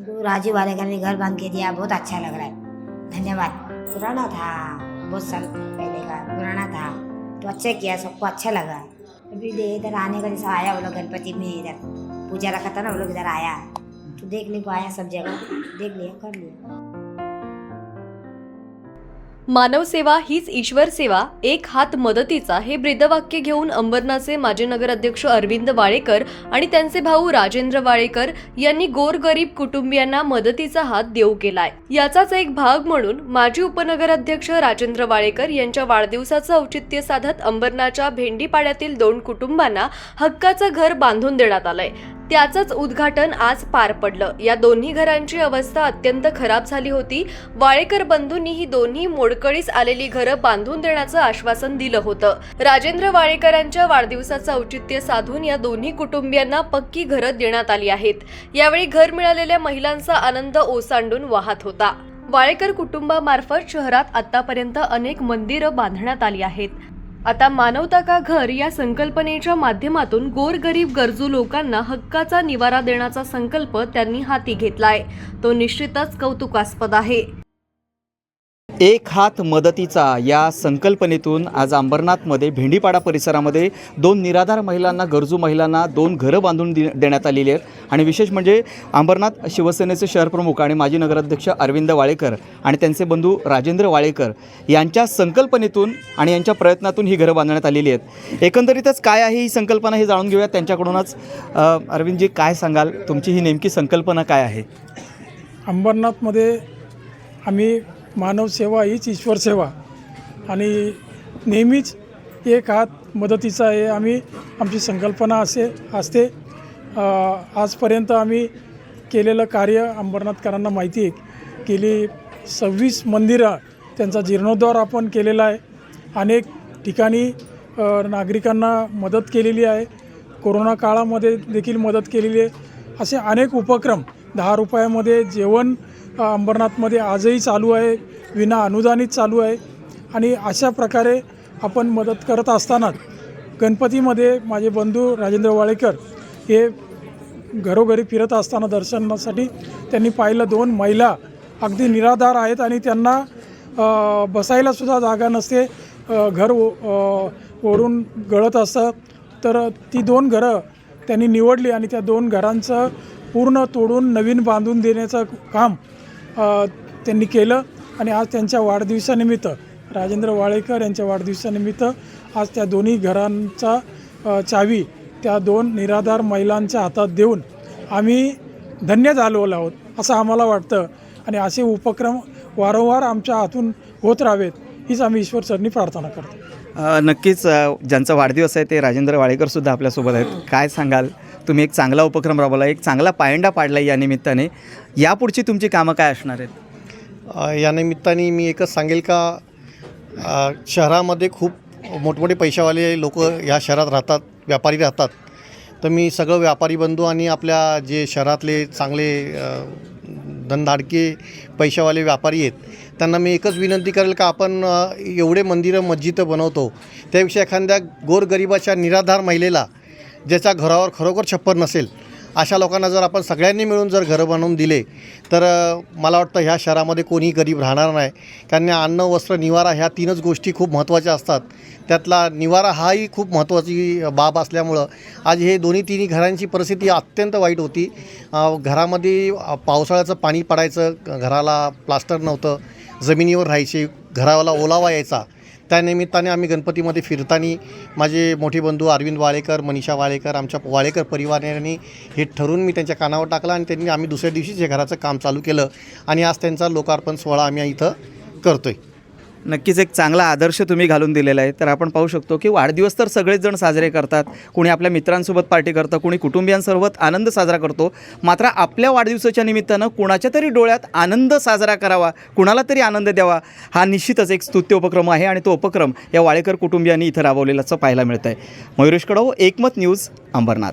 राजू वाले घर ने घर बाँध के दिया, बहुत अच्छा लग रहा है। धन्यवाद। पुराना था, बहुत साल पहले का, पुराना था। तो अच्छा किया, सबको अच्छा लगा। अभी इधर आने का जैसा आया वो लोग गणपति में, इधर पूजा रखा था ना, वो लोग इधर आया। तो देखने को आया सब जगह। देख लिया, कर लिया। मानव सेवा हीच ईश्वर सेवा एक हात मदतीचा हे ब्रीदवाक्य घेऊन अंबरनाथचे माजी नगराध्यक्ष अरविंद वाळेकर आणि त्यांचे भाऊ राजेंद्र वाळेकर यांनी गोरगरीब कुटुंबियांना मदतीचा हात देऊ केलाय. याचाच एक भाग म्हणून माजी उपनगराध्यक्ष राजेंद्र वाळेकर यांच्या वाढदिवसाचं औचित्य साधत अंबरनाथच्या भेंडीपाड्यातील दोन कुटुंबांना हक्काचं घर बांधून देण्यात आलंय. त्याचंच उद्घाटन आज पार पडलं. या दोन्ही घरांची अवस्था अत्यंत खराब झाली होती. वाळेकर बंधूंनी ही दोन्ही मोडकळीस आलेली घरं बांधून देण्याचं आश्वासन दिलं होतं. राजेंद्र वाळेकरांच्या वाढदिवसाचं औचित्य साधून या दोन्ही कुटुंबियांना पक्की घरं देण्यात आली आहेत. यावेळी घर मिळालेल्या महिलांचा आनंद ओसांडून वाहत होता. वाळेकर कुटुंबामार्फत शहरात आतापर्यंत अनेक मंदिरं बांधण्यात आली आहेत. आता मानवता का घर या संकल्पनेच्या माध्यमातून गोरगरीब गरजू लोकांना हक्काचा निवारा देण्याचा संकल्प त्यांनी हाती घेतलाय. तो निश्चितच कौतुकास्पद आहे. एक हात मदतीचा या संकल्पनेतून आज अंबरनाथमध्ये भेंडीपाडा परिसरामध्ये दोन निराधार महिलांना गरजू महिलांना दोन घरं बांधून दे देण्यात आलेली आहेत. आणि विशेष म्हणजे अंबरनाथ शिवसेनेचे शहरप्रमुख आणि माजी नगराध्यक्ष अरविंद वाळेकर आणि त्यांचे बंधू राजेंद्र वाळेकर यांच्या संकल्पनेतून आणि यांच्या प्रयत्नातून ही घरं बांधण्यात आलेली आहेत. एकंदरीतच काय आहे ही संकल्पना हे जाणून घेऊया त्यांच्याकडूनच अरविंदजी काय सांगाल? तुमची ही नेमकी संकल्पना काय आहे? अंबरनाथमध्ये आम्ही मानव सेवा हीच ईश्वर सेवा आणि नेहमीच एक हात मदतीचा आहे आम्ही आमची संकल्पना असे असते. आजपर्यंत आम्ही केलेलं कार्य अंबरनाथकरांना माहिती आहे गेली सव्वीस मंदिरं त्यांचा जीर्णोद्धार आपण केलेला आहे. अनेक ठिकाणी नागरिकांना मदत केलेली आहे. कोरोना काळामध्ये देखील मदत केलेली आहे. असे अनेक उपक्रम दहा रुपयामध्ये जेवण अंबरनाथमध्ये आजही चालू आहे विना अनुदानित चालू आहे. आणि अशा प्रकारे आपण मदत करत असतानाच गणपतीमध्ये माझे बंधू राजेंद्र वाळेकर हे घरोघरी फिरत असताना दर्शनासाठी त्यांनी पाहिलं दोन महिला अगदी निराधार आहेत आणि त्यांना बसायलासुद्धा जागा नसते. घर ओ- ओढून गळत असतं तर ती दोन घरं त्यांनी निवडली आणि त्या दोन घरांचं पूर्ण तोडून नवीन बांधून देण्याचं काम त्यांनी केलं आणि आज त्यांच्या वाढदिवसानिमित्त राजेंद्र वाळेकर यांच्या वाढदिवसानिमित्त आज त्या दोन्ही घरांचा चावी त्या दोन निराधार महिलांच्या हातात देऊन आम्ही धन्य झालवलं आहोत असं आम्हाला वाटतं. आणि असे उपक्रम वारंवार आमच्या हातून होत राहावेत हीच आम्ही ईश्वर सरनी प्रार्थना करतो. नक्कीच ज्यांचा वाढदिवस आहे ते राजेंद्र वाळेकरसुद्धा आपल्यासोबत आहेत. काय सांगाल? तुम्ही एक चांगला उपक्रम राबवला एक चांगला पायंडा पाडला या निमित्ताने. यापुढची तुमची कामं काय असणार आहेत? या निमित्ताने मी एकच सांगेल का शहरामध्ये खूप मोठमोठे पैशावाले लोक ह्या शहरात राहतात व्यापारी राहतात. तर मी सगळं व्यापारी बंधू आणि आपल्या जे शहरातले चांगले धनधाडके पैशावाले व्यापारी आहेत त्यांना मी एकच विनंती करेल का आपण एवढे मंदिरं मस्जिदं बनवतो. त्यापेक्षा एखाद्या गोरगरिबाच्या निराधार महिलेला ज्याच्या घरावर खरोखर छप्पर नसेल अशा लोकांना जर आपण सगळ्यांनी मिळून जर घरं बनवून दिले तर मला वाटतं ह्या शहरामध्ये कोणी गरीब राहणार नाही. कारण अन्न वस्त्र निवारा ह्या तीनच गोष्टी खूप महत्त्वाच्या असतात. त्यातला निवारा हाही खूप महत्त्वाची बाब असल्यामुळं आज हे दोन्ही तिन्ही घरांची परिस्थिती अत्यंत वाईट होती. घरामध्ये पावसाळ्याचं पाणी पडायचं घराला प्लास्टर नव्हतं जमिनीवर राहायचे घराला ओलावा यायचा. त्यानिमित्ताने आम्ही गणपतीमध्ये फिरताना माझे मोठे बंधू अरविंद वाळेकर मनीषा वाळेकर आमच्या वाळेकर परिवाराने हे ठरवून मी त्यांच्या कानावर टाकलं आणि त्यांनी आम्ही दुसऱ्या दिवशीच हे घराचं काम चालू केलं. आणि आज त्यांचा लोकार्पण सोहळा आम्ही इथं करतो आहे नक्कीच एक चांगला आदर्श तुम्ही घालून दिलेला आहे. तर आपण पाहू शकतो की वाढदिवस तर सगळेच जण साजरे करतात. कोणी आपल्या मित्रांसोबत पार्टी करतं कोणी कुटुंबियांसोबत आनंद साजरा करतो. मात्र आपल्या वाढदिवसाच्या निमित्तानं कुणाच्या तरी डोळ्यात आनंद साजरा करावा कुणाला तरी आनंद द्यावा हा निश्चितच एक स्तुत्य उपक्रम आहे आणि तो उपक्रम या वाळेकर कुटुंबियांनी इथं राबवलेलाचं पाहायला मिळतं आहे मयुरेश कडव एकमत न्यूज अंबरनाथ.